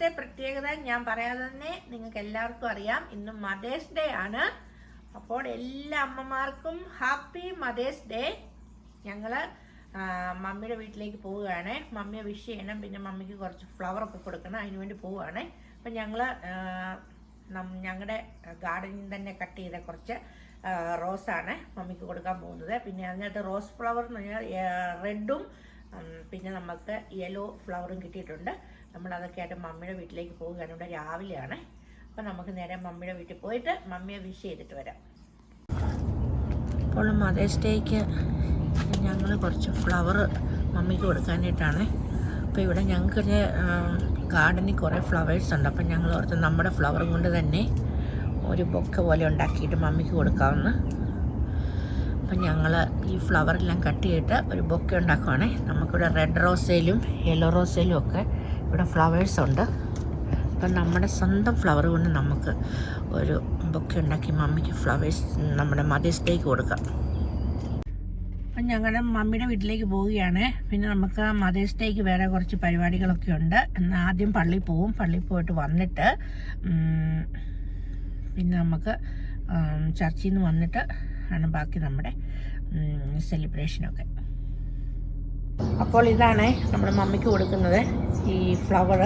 ഇന്നത്തെ പ്രത്യേകത ഞാൻ പറയാതെ തന്നെ നിങ്ങൾക്ക് എല്ലാവർക്കും അറിയാം. ഇന്ന് മദേഴ്സ് ഡേ ആണ്. അപ്പോൾ എല്ലാ അമ്മമാർക്കും ഹാപ്പി മദേഴ്സ് ഡേ ഞങ്ങൾ മമ്മിയുടെ വീട്ടിലേക്ക് പോവുകയാണ്. മമ്മിയെ വിഷ് ചെയ്യണം. പിന്നെ മമ്മിക്ക് കുറച്ച് ഫ്ലവർ ഒക്കെ കൊടുക്കണം. അതിന് വേണ്ടി പോവുകയാണ്. അപ്പം ഞങ്ങൾ ഞങ്ങളുടെ ഗാർഡനിൽ തന്നെ കട്ട് ചെയ്ത കുറച്ച് റോസാണ് മമ്മിക്ക് കൊടുക്കാൻ പോകുന്നത്. പിന്നെ അതിനകത്ത് റോസ് ഫ്ലവർ എന്ന് പറഞ്ഞാൽ റെഡും പിന്നെ നമുക്ക് യെല്ലോ ഫ്ലവറും കിട്ടിയിട്ടുണ്ട്. നമ്മൾ അതൊക്കെ ആയിട്ട് മമ്മിയുടെ വീട്ടിലേക്ക് പോവുകയാണ്. ഇവിടെ രാവിലെയാണ്. അപ്പം നമുക്ക് നേരെ മമ്മിയുടെ വീട്ടിൽ പോയിട്ട് മമ്മിയെ വിഷ് ചെയ്തിട്ട് വരാം. ഇപ്പോൾ മദേഴ്സ് ഡേക്ക് ഞങ്ങൾ കുറച്ച് ഫ്ലവർ മമ്മിക്ക് കൊടുക്കാനായിട്ടാണ്. അപ്പോൾ ഇവിടെ ഞങ്ങൾക്കൊരു ഗാർഡനിൽ കുറേ ഫ്ലവേഴ്സ് ഉണ്ട്. അപ്പം ഞങ്ങൾ ഓർത്ത് നമ്മുടെ ഫ്ലവർ കൊണ്ട് തന്നെ ഒരു ബൊക്ക പോലെ ഉണ്ടാക്കിയിട്ട് മമ്മിക്ക് കൊടുക്കാമെന്ന് അപ്പം ഞങ്ങൾ ഈ ഫ്ലവറെല്ലാം കട്ട് ചെയ്തിട്ട് ഒരു ബൊക്ക ഉണ്ടാക്കുവാണേ. നമുക്കിവിടെ റെഡ് റോസയിലും യെല്ലോ റോസയിലും ഒക്കെ ഇവിടെ ഫ്ലവേഴ്സ് ഉണ്ട്. അപ്പം നമ്മുടെ സ്വന്തം ഫ്ലവർ കൊണ്ട് നമുക്ക് ഒരു ബൊക്കെ ഉണ്ടാക്കി മമ്മിക്ക് ഫ്ലവേഴ്സ് നമ്മുടെ മദേഴ്സ് ഡേക്ക് കൊടുക്കാം. അപ്പം ഞങ്ങളുടെ മമ്മിയുടെ വീട്ടിലേക്ക് പോവുകയാണ്. പിന്നെ നമുക്ക് മദേഴ്സ് ഡേക്ക് വേറെ കുറച്ച് പരിപാടികളൊക്കെ ഉണ്ട്. ആദ്യം പള്ളിയിൽ പോവും. പള്ളിയിൽ പോയിട്ട് വന്നിട്ട് പിന്നെ നമുക്ക് ചർച്ചിൽ നിന്ന് വന്നിട്ട് ആണ് ബാക്കി നമ്മുടെ സെലിബ്രേഷനൊക്കെ അപ്പോൾ ഇതാണ് നമ്മുടെ മമ്മിക്ക് കൊടുക്കുന്നത് ഈ ഫ്ലവർ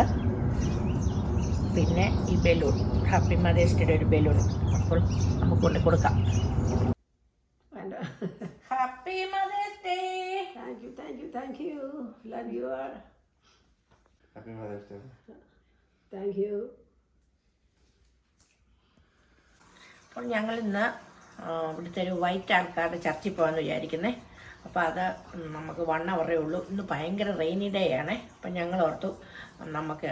പിന്നെ ഈ ബലൂൺ ഹാപ്പി മദേഴ്സ് ഡേയുടെ ഒരു ബലൂൺ അപ്പോൾ നമുക്ക് കൊണ്ട് കൊടുക്കാം. Happy mother's day thank you thank you thank you love you R happy mother's day thank you അപ്പോൾ ഞങ്ങൾ ഇന്ന് ഇവിടുത്തെ ഒരു വൈറ്റ് ആൾക്കാരുടെ ചർച്ചിൽ പോകാമെന്ന് വിചാരിക്കുന്നേ. അപ്പോൾ അത് നമുക്ക് വൺ അവറേ ഉള്ളൂ. ഇന്ന് ഭയങ്കര റെയിനി ഡേ ആണ്. അപ്പം ഞങ്ങൾ ഓർത്തു നമുക്ക്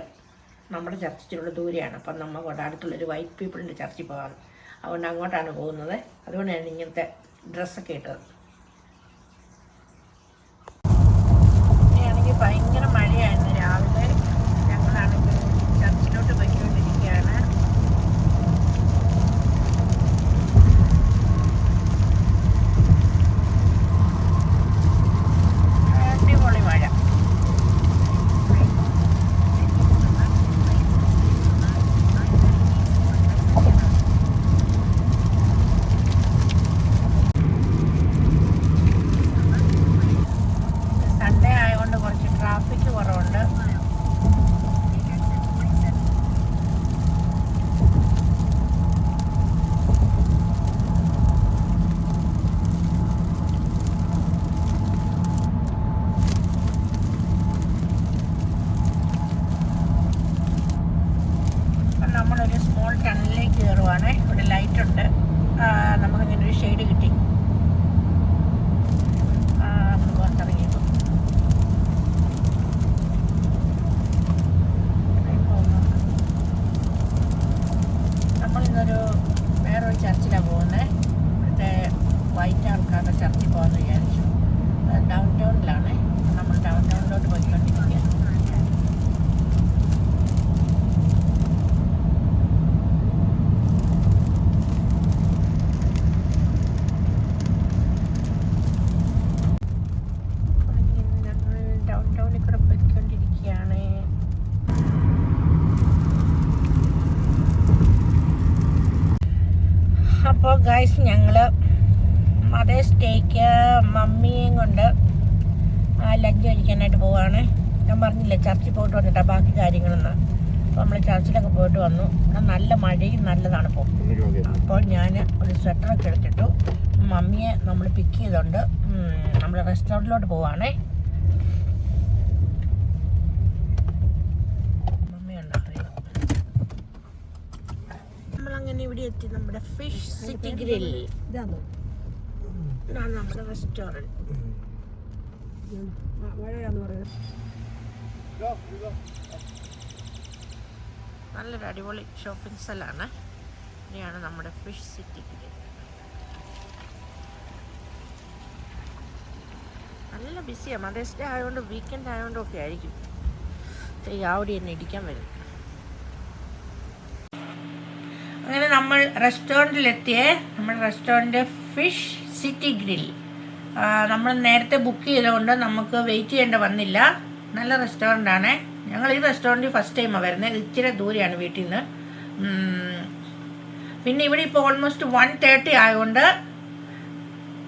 നമ്മുടെ ചർച്ചിലുള്ള ദൂരെയാണ്. അപ്പം നമുക്ക് അടുത്തുള്ളൊരു വൈറ്റ് പീപ്പിളിന്റെ ചർച്ചിൽ പോകാം. അതുകൊണ്ട് അങ്ങോട്ടാണ് പോകുന്നത്. അതുകൊണ്ടാണ് ഇങ്ങനത്തെ ഡ്രസ്സൊക്കെ ഇട്ടത്. ഭയങ്കര മഴയായിരുന്നു രാവിലെ ഞങ്ങളാണെങ്കിൽ ചർച്ചിലോട്ട് പോയിക്കൊണ്ടിരിക്കുകയാണ് അടിപൊളി മഴ സൺഡേ ആയതുകൊണ്ട് കുറച്ച് ട്രാഫിക് കുറവുണ്ട് അപ്പം നമ്മളൊരു സ്മോൾ ടണലിലേക്ക് കയറുവാണ് ഇവിടെ ലൈറ്റ് ഉണ്ട് ആ, നമുക്കിങ്ങനെ ഒരു ഷെയ്ഡ് കിട്ടി ആ, നമ്മൾ പുറത്തിറങ്ങിയപ്പോൾ നമ്മളിന്നൊരു വേറൊരു ചർച്ചിലാണ് പോകുന്നത് ഇവിടുത്തെ വൈറ്റ് ആൾക്കാരുടെ ചർച്ചിൽ പോകാമെന്ന് വിചാരിച്ചു ഡൗൺ ടൗണിലാണ് നമ്മൾ ഡൗൺ ടൗണിലോട്ട് പോയിക്കൊണ്ടിരിക്കുകയാണ് ഞങ്ങൾ ഡൗൺ ടൗണിൽ കൂടെ പോയിക്കൊണ്ടിരിക്കുകയാണ് അപ്പോൾ ഗൈസ് ഞങ്ങൾ മദേഴ്സ് ഡേക്ക് മമ്മിയെയും കൊണ്ട് ലഞ്ച് കഴിക്കാനായിട്ട് പോവാണ്. ഞാൻ പറഞ്ഞില്ല ചർച്ചിൽ പോയിട്ട് വന്നിട്ടാ ബാക്കി കാര്യങ്ങളെന്ന്. അപ്പോൾ നമ്മൾ ചർച്ചിലൊക്കെ പോയിട്ട് വന്നു. നല്ല മഴയും നല്ല തണുപ്പും അപ്പോൾ ഞാൻ ഒരു സ്വെറ്ററൊക്കെ എടുത്തിട്ടു. മമ്മിയെ നമ്മൾ പിക്ക് ചെയ്തുകൊണ്ട് നമ്മൾ റെസ്റ്റോറന്റിലോട്ട് പോവാണേ. നമ്മളങ്ങനെ എത്തി നമ്മുടെ ഫിഷ് സിറ്റി ഗ്രിൽ ഇതാണോ? ഇതാണ് നമ്മുടെ റെസ്റ്റോറന്റ് നല്ലൊരു അടിപൊളി ഷോപ്പിംഗ് സ്ഥലമാണ് ഇനിയാണ് നമ്മുടെ ഫിഷ് സിറ്റി ഗ്രിൽ നല്ല ബിസിയാണ് മദേഴ്സ് ഡേ ആയതുകൊണ്ട് വീക്കെൻഡ് ആയതുകൊണ്ടൊക്കെ ആയിരിക്കും. ഈ ആവടി തന്നെ ഇടിക്കാൻ വരും അങ്ങനെ നമ്മൾ റെസ്റ്റോറന്റിലെത്തിയേ നമ്മൾ റെസ്റ്റോറന്റ് ഫിഷ് സിറ്റി ഗ്രിൽ. നമ്മൾ നേരത്തെ ബുക്ക് ചെയ്തുകൊണ്ട് നമുക്ക് വെയിറ്റ് ചെയ്യേണ്ട വന്നില്ല. നല്ല റെസ്റ്റോറന്റ് ഞങ്ങൾ ഈ റെസ്റ്റോറന്റിൽ ഫസ്റ്റ് ടൈമാണ് വരുന്നത് ഇച്ചിരി ദൂരെയാണ് വീട്ടിൽ നിന്ന് പിന്നെ ഇവിടെ ഇപ്പോൾ ഓൾമോസ്റ്റ് വൺ തേർട്ടി ആയതുകൊണ്ട്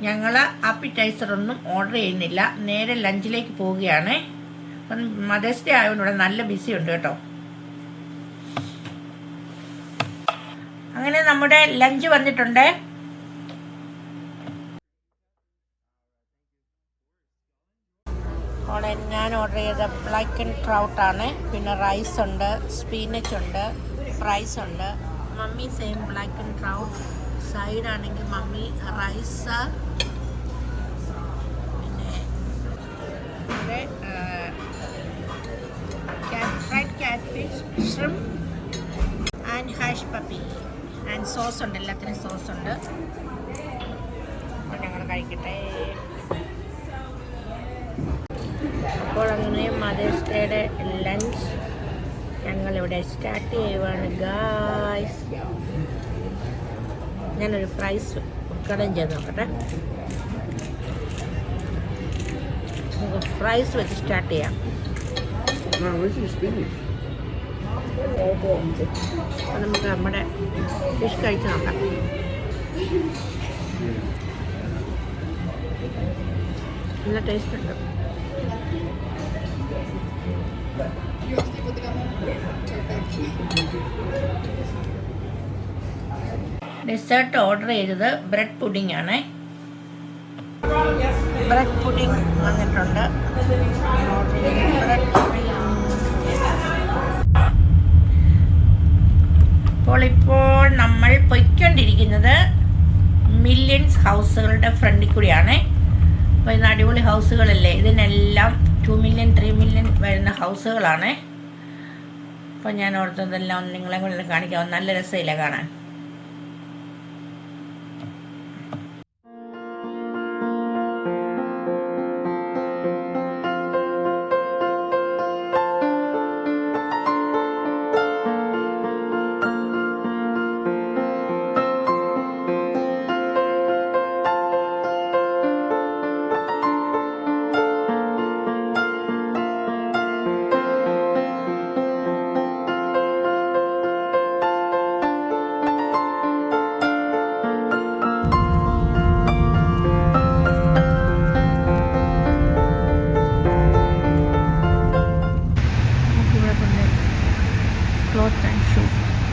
ഞങ്ങൾ ആപ്പിറ്റൈസർ ഒന്നും ഓർഡർ ചെയ്യുന്നില്ല. നേരെ ലഞ്ചിലേക്ക് പോവുകയാണ്. അപ്പം മദേഴ്സ് ഡേ ആയതുകൊണ്ട് ഇവിടെ നല്ല ബിസി ഉണ്ട് കേട്ടോ. അങ്ങനെ നമ്മുടെ ലഞ്ച് വന്നിട്ടുണ്ട്. ഞാൻ ഓർഡർ ചെയ്ത ബ്ലാക്ക് ആൻഡ് ട്രൗട്ട് ആണ്. പിന്നെ റൈസ് ഉണ്ട് സ്പീനച്ച് ഉണ്ട് ഫ്രൈസ് ഉണ്ട്. Mummy same black and trout side ആണെങ്കിൽ മമ്മി റൈസ് പിന്നെ fried catfish shrimp and hush puppy and sauce ഉണ്ട് എല്ലാത്തിനും സോസ് ഉണ്ട് ഞങ്ങൾ കഴിക്കട്ടെ. അപ്പോൾ അങ്ങനെ മദേഴ്സ് ഡേയുടെ ലഞ്ച് ഞങ്ങളിവിടെ സ്റ്റാർട്ട് ചെയ്യുവാണ് ഗായ്സ്. ഞാനൊരു ഫ്രൈസ് ഉദ്ഘാടനം ചെയ്ത് നോക്കട്ടെ. നമുക്ക് ഫ്രൈസ് വെച്ച് സ്റ്റാർട്ട് ചെയ്യാം. അപ്പോൾ നമുക്ക് നമ്മുടെ ഫിഷ് കഴിച്ച് നോക്കാം. നല്ല ടേസ്റ്റ് ഉണ്ട്. ഡെസേർട്ട് ഓർഡർ ചെയ്തത് ബ്രെഡ് പുഡിംഗ് ആണ്. ബ്രെഡ് പുഡിംഗ് വന്നിട്ടുണ്ട്. ബ്രെഡ് അപ്പോൾ ഇപ്പോൾ നമ്മൾ പൊയ്ക്കൊണ്ടിരിക്കുന്നത് മില്യൺസ് ഹൗസുകളുടെ ഫ്രണ്ടിൽ കൂടിയാണ്. അപ്പോൾ ഇന്ന് അടിപൊളി ഹൗസുകളല്ലേ ഇതിനെല്ലാം ടു മില്യൺ ത്രീ മില്യൺ വരുന്ന ഹൗസുകളാണ് അപ്പോൾ ഞാൻ ഓർത്തതെല്ലാം നിങ്ങളെ കൂടെ കാണിക്കാം. നല്ല രസമില്ല കാണാൻ? ക്ലോത്ത് ആൻഡ് ഷൂ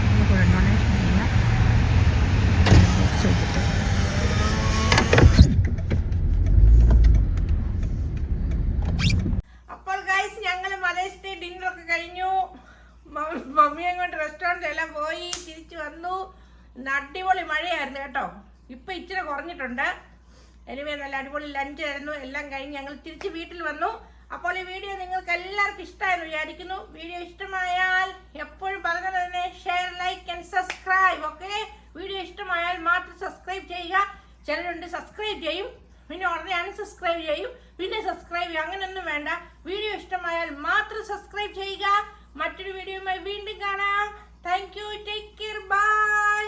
നമുക്കിവിടെ ഡൊണേഷൻ അപ്പോൾ ഗൈസ് ഞങ്ങൾ മലേഷ്യത്തെ ഡിന്നറൊക്കെ കഴിഞ്ഞു. മമ്മിയെ കൊണ്ട് റെസ്റ്റോറന്റിലെല്ലാം പോയി തിരിച്ചു വന്നു. ഇന്ന് അടിപൊളി മഴയായിരുന്നു കേട്ടോ. ഇപ്പം ഇച്ചിരി കുറഞ്ഞിട്ടുണ്ട്. എനിവേ നല്ല അടിപൊളി ലഞ്ച് ആയിരുന്നു. എല്ലാം കഴിഞ്ഞ് ഞങ്ങൾ തിരിച്ച് വീട്ടിൽ വന്നു. അപ്പോൾ ഈ വീഡിയോ നിങ്ങൾക്ക് എല്ലാവർക്കും ഇഷ്ടമായെന്ന് വിചാരിക്കുന്നു. വീഡിയോ ഇഷ്ടമായാൽ എപ്പോഴും പറഞ്ഞത് തന്നെ share like and subscribe okay video ഇഷ്ടമായാൽ മാത്രം സബ്സ്ക്രൈബ് ചെയ്യുക. ചിലരുണ്ട് സബ്സ്ക്രൈബ് ചെയ്യും പിന്നെ ഉടനെ അൺസബ്സ്ക്രൈബ് ചെയ്യും പിന്നെ സബ്സ്ക്രൈബ് ചെയ്യും. അങ്ങനെയൊന്നും വേണ്ട. വീഡിയോ ഇഷ്ടമായാൽ മാത്രം സബ്സ്ക്രൈബ് ചെയ്യുക. മറ്റൊരു വീഡിയോയുമായി വീണ്ടും കാണാം. Thank you take care bye